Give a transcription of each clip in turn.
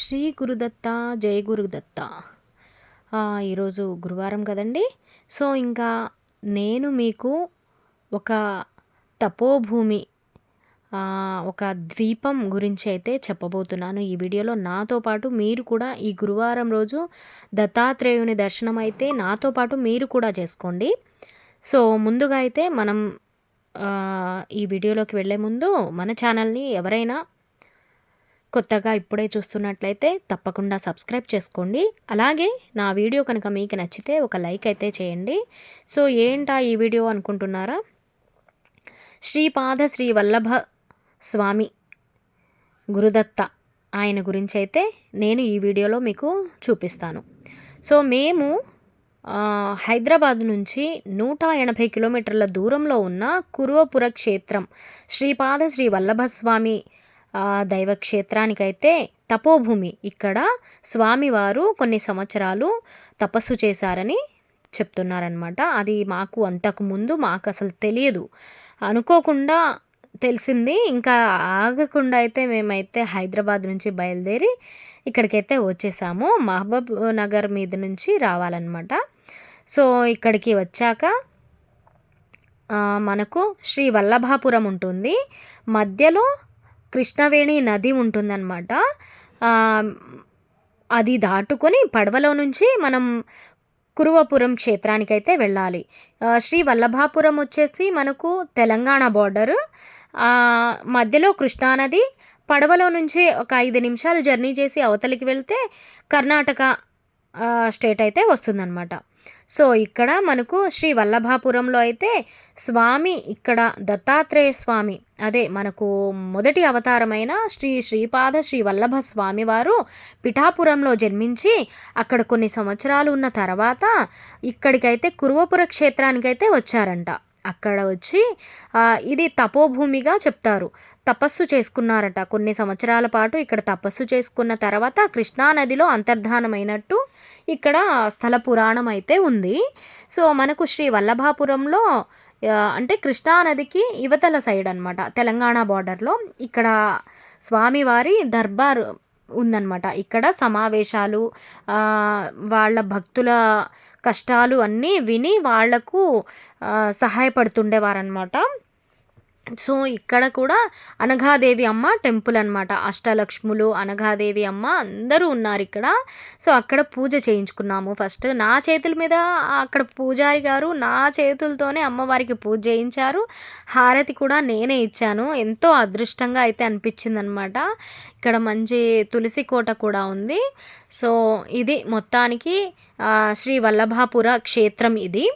శ్రీ గురుదత్త జయ గురుదత్త ఈరోజు గురువారం కదండి. సో ఇంకా నేను మీకు ఒక తపోభూమి ఒక ద్వీపం గురించి అయితే చెప్పబోతున్నాను ఈ వీడియోలో. నాతో పాటు మీరు కూడా ఈ గురువారం రోజు దత్తాత్రేయుని దర్శనం అయితే నాతో పాటు మీరు కూడా చేసుకోండి. సో ముందుగా అయితే మనం ఈ వీడియోలోకి వెళ్ళే ముందు మన ఛానల్ని ఎవరైనా కొత్తగా ఇప్పుడే చూస్తున్నట్లయితే తప్పకుండా సబ్స్క్రైబ్ చేసుకోండి. అలాగే నా వీడియో కనుక మీకు నచ్చితే ఒక లైక్ అయితే చేయండి. సో ఏంటా ఈ వీడియో అనుకుంటున్నారా? శ్రీపాద శ్రీ వల్లభ స్వామి గురుదత్త ఆయన గురించి అయితే నేను ఈ వీడియోలో మీకు చూపిస్తాను. సో మేము హైదరాబాద్ నుంచి నూట ఎనభై కిలోమీటర్ల దూరంలో ఉన్న కురువపుర క్షేత్రం శ్రీపాద శ్రీ వల్లభస్వామి దైవక్షేత్రానికైతే తపోభూమి. ఇక్కడ స్వామివారు కొన్ని సంవత్సరాలు తపస్సు చేశారని చెప్తున్నారనమాట అది మాకు అంతకుముందు మాకు అసలు తెలియదు. అనుకోకుండా తెలిసింది. ఇంకా ఆగకుండా అయితే మేమైతే హైదరాబాద్ నుంచి బయలుదేరి ఇక్కడికైతే వచ్చేసాము. మహబూబ్ నగర్ మీద నుంచి రావాలన్నమాట. సో ఇక్కడికి వచ్చాక మనకు శ్రీ వల్లభాపురం ఉంటుంది. మధ్యలో కృష్ణవేణి నది ఉంటుందన్నమాట. అది దాటుకొని పడవలో నుంచి మనం కురువపురం క్షేత్రానికి అయితే వెళ్ళాలి శ్రీ వల్లభాపురం వచ్చేసి మనకు తెలంగాణ బార్డర్ మధ్యలో కృష్ణానది పడవలో నుంచి ఒక ఐదు నిమిషాలు జర్నీ చేసి అవతలికి వెళ్తే కర్ణాటక స్టేట్ అయితే వస్తుందన్నమాట. సో ఇక్కడ మనకు శ్రీ వల్లభాపురంలో అయితే స్వామి ఇక్కడ దత్తాత్రేయ స్వామి అదే మనకు మొదటి అవతారమైన శ్రీ శ్రీపాద శ్రీ వల్లభ స్వామి వారు పిఠాపురంలో జన్మించి అక్కడ కొన్ని సంవత్సరాలు ఉన్న తర్వాత ఇక్కడికైతే కురువపుర క్షేత్రానికైతే వచ్చారంట. అక్కడ వచ్చి ఇది తపోభూమిగా చెప్తారు. తపస్సు చేసుకున్నారట. కొన్ని సంవత్సరాల పాటు ఇక్కడ తపస్సు చేసుకున్న తర్వాత కృష్ణానదిలో అంతర్ధానమైనట్టు ఇక్కడ స్థల పురాణం అయితే ఉంది. సో మనకు శ్రీ వల్లభాపురంలో అంటే కృష్ణానదికి యువతల సైడ్ అనమాట తెలంగాణ బార్డర్లో. ఇక్కడ స్వామివారి దర్బార్ ఉందన్నమాట. ఇక్కడ సమావేశాలు వాళ్ళ భక్తుల కష్టాలు అన్నీ విని వాళ్ళకు సహాయపడుతుండేవారనమాట సో ఇక్కడ కూడా అనఘాదేవి అమ్మ టెంపుల్ అనమాట అష్టలక్ష్ములు అనఘాదేవి అమ్మ అందరూ ఉన్నారు ఇక్కడ. సో అక్కడ పూజ చేయించుకున్నాము ఫస్ట్. నా చేతుల మీద అక్కడ పూజారి గారు నా చేతులతోనే అమ్మవారికి పూజ చేయించారు. హారతి కూడా నేనే ఇచ్చాను. ఎంతో అదృష్టంగా అయితే అనిపించింది అనమాట ఇక్కడ మంచి తులసి కోట కూడా ఉంది. సో ఇది మొత్తానికి శ్రీ వల్లభాపుర క్షేత్రం ఇది.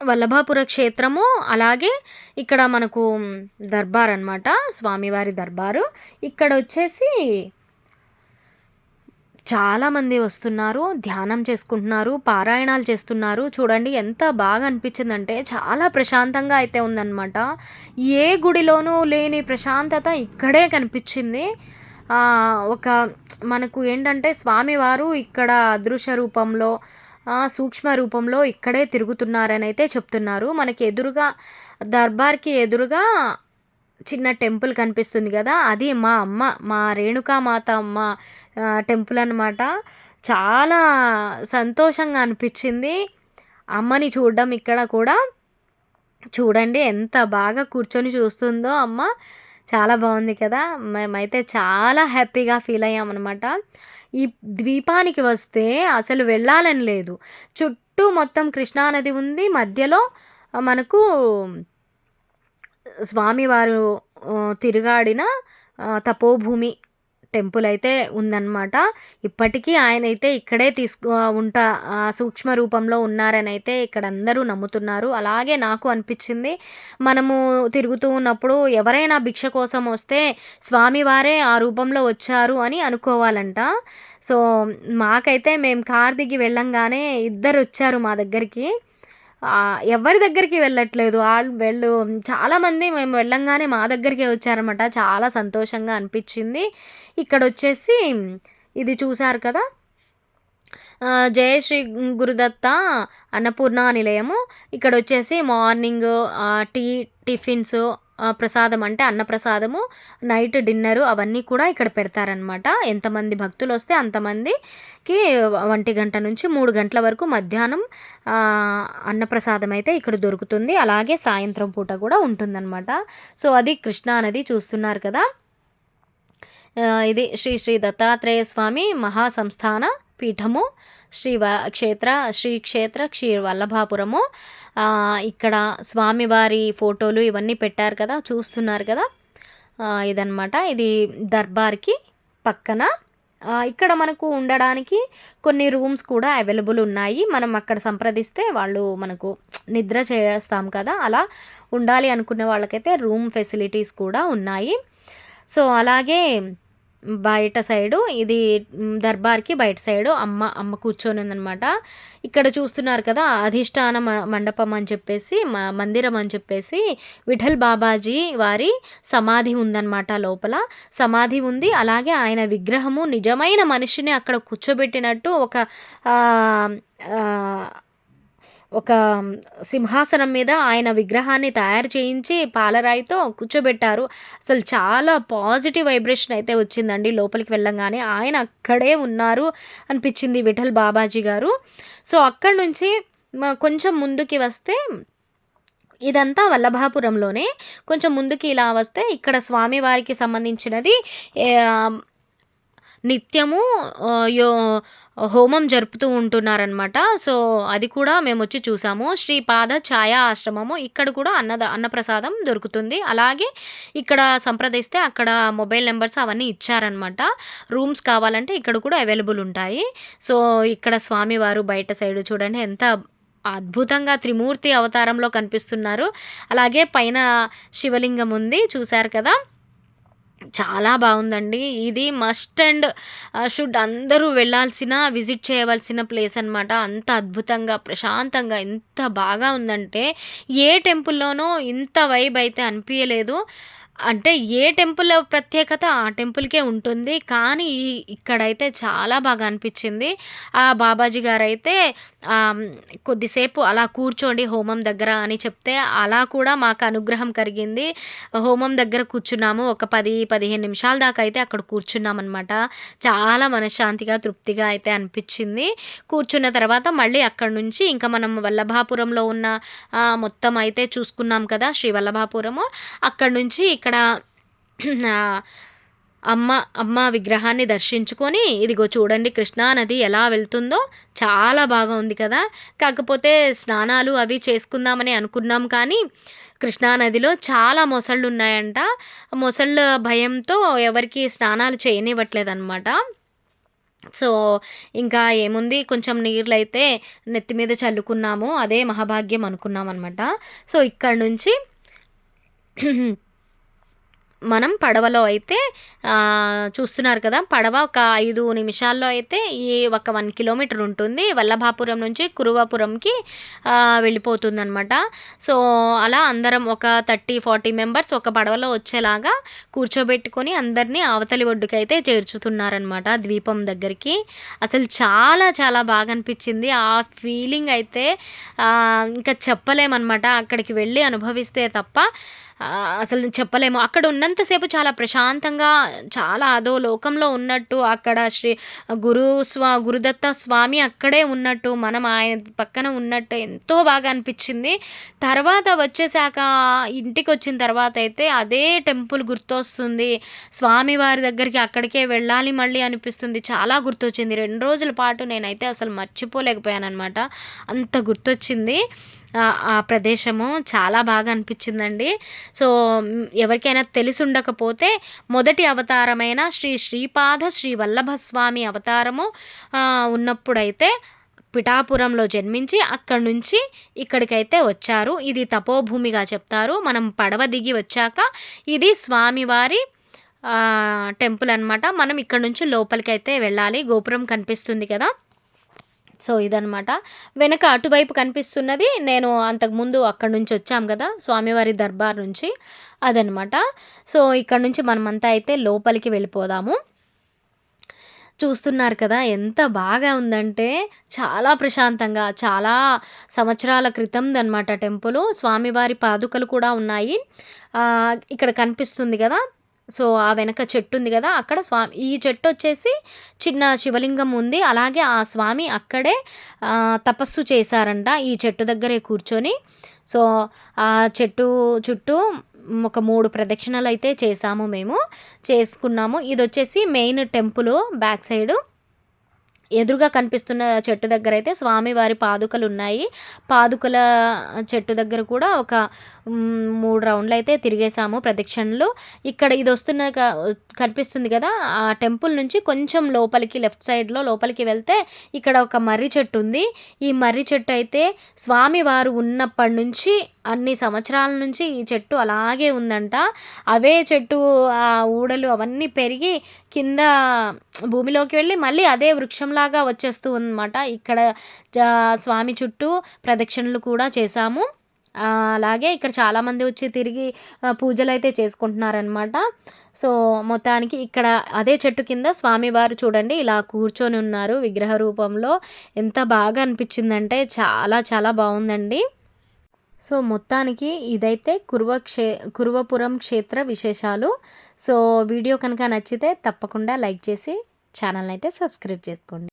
వల్లభాపుర క్షేత్రము అలాగే ఇక్కడ మనకు దర్బార్ అనమాట స్వామివారి దర్బారు. ఇక్కడ వచ్చేసి చాలామంది వస్తున్నారు ధ్యానం చేసుకుంటున్నారు పారాయణాలు చేస్తున్నారు. చూడండి ఎంత బాగా అనిపించిందంటే చాలా ప్రశాంతంగా అయితే ఉందన్నమాట. ఏ గుడిలోనూ లేని ప్రశాంతత ఇక్కడే కనిపించింది. ఒక మనకు ఏంటంటే స్వామివారు ఇక్కడ అదృశ్య రూపంలో సూక్ష్మ రూపంలో ఇక్కడే తిరుగుతున్నారని అయితే చెప్తున్నారు. మనకి ఎదురుగా దర్బార్కి ఎదురుగా చిన్న టెంపుల్ కనిపిస్తుంది కదా అది మా అమ్మ మా రేణుకామాత అమ్మ టెంపుల్ అనమాట చాలా సంతోషంగా అనిపించింది. అమ్మని చూడడం ఇక్కడ కూడా. చూడండి ఎంత బాగా కూర్చొని చూస్తుందో అమ్మ. చాలా బాగుంది కదా. మేమైతే చాలా హ్యాపీగా ఫీల్ అయ్యామన్నమాట. ఈ ద్వీపానికి వస్తే అసలు వెళ్ళాలని లేదు. చుట్టూ మొత్తం కృష్ణానది ఉంది. మధ్యలో మనకు స్వామివారు తిరుగాడిన తపోభూమి టెంపుల్ అయితే ఉందన్నమాట. ఇప్పటికీ ఆయన అయితే ఇక్కడే తీసుకు ఉంటా సూక్ష్మ రూపంలో ఉన్నారని అయితే ఇక్కడ అందరూ నమ్ముతున్నారు. అలాగే నాకు అనిపించింది మనము తిరుగుతూ ఉన్నప్పుడు ఎవరైనా భిక్ష కోసం వస్తే స్వామివారే ఆ రూపంలో వచ్చారు అని అనుకోవాలంట. సో మాకైతే మేము కార్ దిగి వెళ్ళంగానే ఇద్దరు వచ్చారు మా దగ్గరికి. ఎవరి దగ్గరికి వెళ్ళట్లేదు. వాళ్ళు. వెళ్ళు చాలామంది మేము వెళ్ళంగానే మా దగ్గరికే వచ్చారనమాట చాలా సంతోషంగా అనిపించింది. ఇక్కడ వచ్చేసి ఇది చూశారు కదా? జయశ్రీ గురుదత్త అన్నపూర్ణ నిలయము. ఇక్కడ వచ్చేసి మార్నింగ్ టీ టిఫిన్స్ ప్రసాదం అంటే అన్నప్రసాదము నైట్ డిన్నరు అవన్నీ కూడా ఇక్కడ పెడతారనమాట ఎంతమంది భక్తులు వస్తే అంతమందికి ఒంటి గంట నుంచి మూడు గంటల వరకు మధ్యాహ్నం అన్నప్రసాదం అయితే ఇక్కడ దొరుకుతుంది. అలాగే సాయంత్రం పూట కూడా ఉంటుందన్నమాట. సో అది కృష్ణా నది చూస్తున్నారు కదా. ఇది శ్రీ శ్రీ దత్తాత్రేయ స్వామి మహాసంస్థాన పీఠము శ్రీ క్షేత్ర శ్రీ క్షేత్ర క్షీర్ వల్లభాపురము ఇక్కడ స్వామివారి ఫోటోలు ఇవన్నీ పెట్టారు కదా చూస్తున్నారు కదా. ఇదనమాట ఇది దర్బార్కి పక్కన. ఇక్కడ మనకు ఉండడానికి కొన్ని రూమ్స్ కూడా అవైలబుల్ ఉన్నాయి. మనం అక్కడ సంప్రదిస్తే వాళ్ళు మనకు నిద్ర చేస్తాం కదా. అలా ఉండాలి అనుకునే వాళ్ళకైతే రూమ్ ఫెసిలిటీస్ కూడా ఉన్నాయి. సో అలాగే బయట సైడు ఇది దర్బార్కి బయట సైడు అమ్మ అమ్మ కూర్చొని ఉందనమాట ఇక్కడ చూస్తున్నారు కదా అధిష్టాన మ- మండపం అని చెప్పేసి మ- మందిరం అని చెప్పేసి విఠల్ బాబాజీ వారి సమాధి ఉందన్నమాట లోపల. సమాధి ఉంది అలాగే ఆయన విగ్రహము నిజమైన మనిషిని అక్కడ కూర్చోబెట్టినట్టు ఒక ఒక సింహాసనం మీద ఆయన విగ్రహాన్ని తయారు చేయించి పాలరాయితో కూర్చోబెట్టారు. అసలు చాలా పాజిటివ్ వైబ్రేషన్ అయితే వచ్చిందండి లోపలికి వెళ్ళంగానే. ఆయన అక్కడే ఉన్నారు అనిపించింది విఠల్ బాబాజీ గారు. సో అక్కడి నుంచి కొంచెం ముందుకి వస్తే ఇదంతా వల్లభాపురంలోనే. కొంచెం ముందుకి ఇలా వస్తే ఇక్కడ స్వామివారికి సంబంధించినది నిత్యము యో హోమం జరుపుతూ ఉంటున్నారనమాట సో అది కూడా మేము వచ్చి చూసాము. శ్రీపాద ఛాయా ఆశ్రమము ఇక్కడ కూడా అన్నద అన్నప్రసాదం దొరుకుతుంది. అలాగే ఇక్కడ సంప్రదిస్తే అక్కడ మొబైల్ నెంబర్స్ అవన్నీ ఇచ్చారనమాట రూమ్స్ కావాలంటే ఇక్కడ కూడా అవైలబుల్ ఉంటాయి. సో ఇక్కడ స్వామివారు బయట సైడ్ చూడండి ఎంత అద్భుతంగా త్రిమూర్తి అవతారంలో కనిపిస్తున్నారు. అలాగే పైన శివలింగం ఉంది చూశారు కదా? చాలా బాగుందండి. ఇది మస్ట్ అండ్ షుడ్ అందరూ వెళ్ళాల్సిన విజిట్ చేయవలసిన ప్లేస్ అన్నమాట. అంత అద్భుతంగా ప్రశాంతంగా ఎంత బాగా ఉందంటే ఏ టెంపుల్లోనూ ఇంత వైబ్ అయితే అనిపించలేదు అంటే ఏ టెంపుల్ ప్రత్యేకత ఆ టెంపుల్కే ఉంటుంది. కానీ ఇక్కడైతే చాలా బాగా అనిపించింది. ఆ బాబాజీ గారు అయితే కొద్దిసేపు అలా కూర్చోండి హోమం దగ్గర అని చెప్తే అలా కూడా మాకు అనుగ్రహం కలిగింది. హోమం దగ్గర కూర్చున్నాము. ఒక పది పదిహేను నిమిషాల దాకా అయితే అక్కడ కూర్చున్నామన్నమాట. చాలా మనశ్శాంతిగా తృప్తిగా అయితే అనిపించింది. కూర్చున్న తర్వాత మళ్ళీ అక్కడ నుంచి ఇంకా మనం వల్లభాపురంలో ఉన్న మొత్తం అయితే చూసుకున్నాం కదా శ్రీ వల్లభాపురము. అక్కడ నుంచి ఇక్కడ అక్కడ అమ్మ అమ్మ విగ్రహాన్ని దర్శించుకొని ఇదిగో చూడండి కృష్ణా నది ఎలా వెళ్తుందో చాలా బాగా ఉంది కదా. కాకపోతే స్నానాలు అవి చేసుకుందామని అనుకున్నాం కానీ కృష్ణా నదిలో చాలా మొసళ్ళు ఉన్నాయంట మొసళ్ళ భయంతో ఎవరికి స్నానాలు చేయనివ్వట్లేదు అనమాట సో ఇంకా ఏముంది? కొంచెం నీళ్ళు అయితే నెత్తి మీద చల్లుకున్నాము. అదే మహాభాగ్యం అనుకున్నాం అనమాట సో ఇక్కడ నుంచి మనం పడవలో అయితే చూస్తున్నారు కదా పడవ ఒక ఐదు నిమిషాల్లో అయితే ఈ ఒక వన్ కిలోమీటర్ ఉంటుంది. వల్లభాపురం నుంచి కురువాపురంకి వెళ్ళిపోతుంది అనమాట సో అలా అందరం ఒక థర్టీ ఫార్టీ మెంబర్స్ ఒక పడవలో వచ్చేలాగా కూర్చోబెట్టుకొని అందరినీ అవతలి ఒడ్డుకైతే చేర్చుతున్నారనమాట ద్వీపం దగ్గరికి. అసలు చాలా చాలా బాగా అనిపించింది. ఆ ఫీలింగ్ అయితే ఇంకా చెప్పలేమన్నమాట. అక్కడికి వెళ్ళి అనుభవిస్తే తప్ప అసలు చెప్పలేము. అక్కడ ఉన్నంతసేపు చాలా ప్రశాంతంగా చాలా అదో లోకంలో ఉన్నట్టు అక్కడ శ్రీ గురు స్వా గురుదత్త స్వామి అక్కడే ఉన్నట్టు మనం ఆయన పక్కన ఉన్నట్టు ఎంతో బాగా అనిపించింది. తర్వాత వచ్చేసాక ఇంటికి వచ్చిన తర్వాత అయితే అదే టెంపుల్ గుర్తొస్తుంది. స్వామివారి దగ్గరికి అక్కడికే వెళ్ళాలి మళ్ళీ అనిపిస్తుంది. చాలా గుర్తొచ్చింది. రెండు రోజుల పాటు నేనైతే అసలు మర్చిపోలేకపోయాను అనమాట అంత గుర్తొచ్చింది. ఆ- ప్రదేశము చాలా బాగా అనిపించిందండి. సో ఎవరికైనా తెలిసి ఉండకపోతే మొదటి అవతారమైన శ్రీ శ్రీపాద శ్రీ వల్లభ స్వామి అవతారము ఉన్నప్పుడైతే పిఠాపురంలో జన్మించి అక్కడి నుంచి ఇక్కడికైతే వచ్చారు. ఇది తపోభూమిగా చెప్తారు. మనం పడవ దిగి వచ్చాక ఇది స్వామివారి టెంపుల్ అన్నమాట. మనం ఇక్కడ నుంచి లోపలికైతే వెళ్ళాలి. గోపురం కనిపిస్తుంది కదా. సో ఇదనమాట వెనక అటువైపు కనిపిస్తున్నది నేను అంతకుముందు అక్కడ నుంచి వచ్చాం కదా స్వామివారి దర్బార్ నుంచి. అదనమాట సో ఇక్కడ నుంచి మనమంతా అయితే లోపలికి వెళ్ళిపోదాము. చూస్తున్నారు కదా ఎంత బాగా ఉందంటే చాలా ప్రశాంతంగా చాలా సంవత్సరాల క్రితందనమాట టెంపుల్. స్వామివారి పాదుకలు కూడా ఉన్నాయి. ఇక్కడ కనిపిస్తుంది కదా సో ఆ వెనక చెట్టు ఉంది కదా అక్కడ స్వామి ఈ చెట్టు వచ్చేసి చిన్న శివలింగం ఉంది. అలాగే ఆ స్వామి అక్కడే తపస్సు చేశారంట ఈ చెట్టు దగ్గరే కూర్చొని. సో ఆ చెట్టు చుట్టూ ఒక మూడు ప్రదక్షిణలు అయితే చేసాము మేము చేసుకున్నాము. ఇది వచ్చేసి మెయిన్ టెంపుల్ బ్యాక్ సైడ్. ఎదురుగా కనిపిస్తున్న చెట్టు దగ్గర అయితే స్వామివారి పాదుకలు ఉన్నాయి పాదుకల చెట్టు దగ్గర కూడా ఒక మూడు రౌండ్లు అయితే తిరిగేసాము ప్రదక్షిణలు. ఇక్కడ ఇది వస్తున్న కనిపిస్తుంది కదా ఆ టెంపుల్ నుంచి కొంచెం లోపలికి లెఫ్ట్ సైడ్లో లోపలికి వెళ్తే ఇక్కడ ఒక మర్రి చెట్టు ఉంది. ఈ మర్రి చెట్టు అయితే స్వామివారు ఉన్నప్పటి నుంచి అన్ని సంవత్సరాల నుంచి ఈ చెట్టు అలాగే ఉందంట. అవే చెట్టు ఆ ఊడలు అవన్నీ పెరిగి కింద భూమిలోకి వెళ్ళి మళ్ళీ అదే వృక్షంలాగా వచ్చేస్తూ ఉందన్నమాట. ఇక్కడ జా స్వామి చుట్టూ ప్రదక్షిణలు కూడా చేశాము. అలాగే ఇక్కడ చాలామంది వచ్చి తిరిగి పూజలు అయితే చేసుకుంటున్నారనమాట సో మొత్తానికి ఇక్కడ అదే చెట్టు కింద స్వామివారు చూడండి ఇలా కూర్చొని ఉన్నారు విగ్రహ రూపంలో. ఎంత బాగా అనిపించిందంటే చాలా చాలా బాగుందండి. సో మొత్తానికి ఇదైతే కురువ క్షే కురువపురం క్షేత్ర విశేషాలు. సో వీడియో కనుక నచ్చితే తప్పకుండా లైక్ చేసి ఛానల్ అయితే సబ్స్క్రైబ్ చేసుకోండి.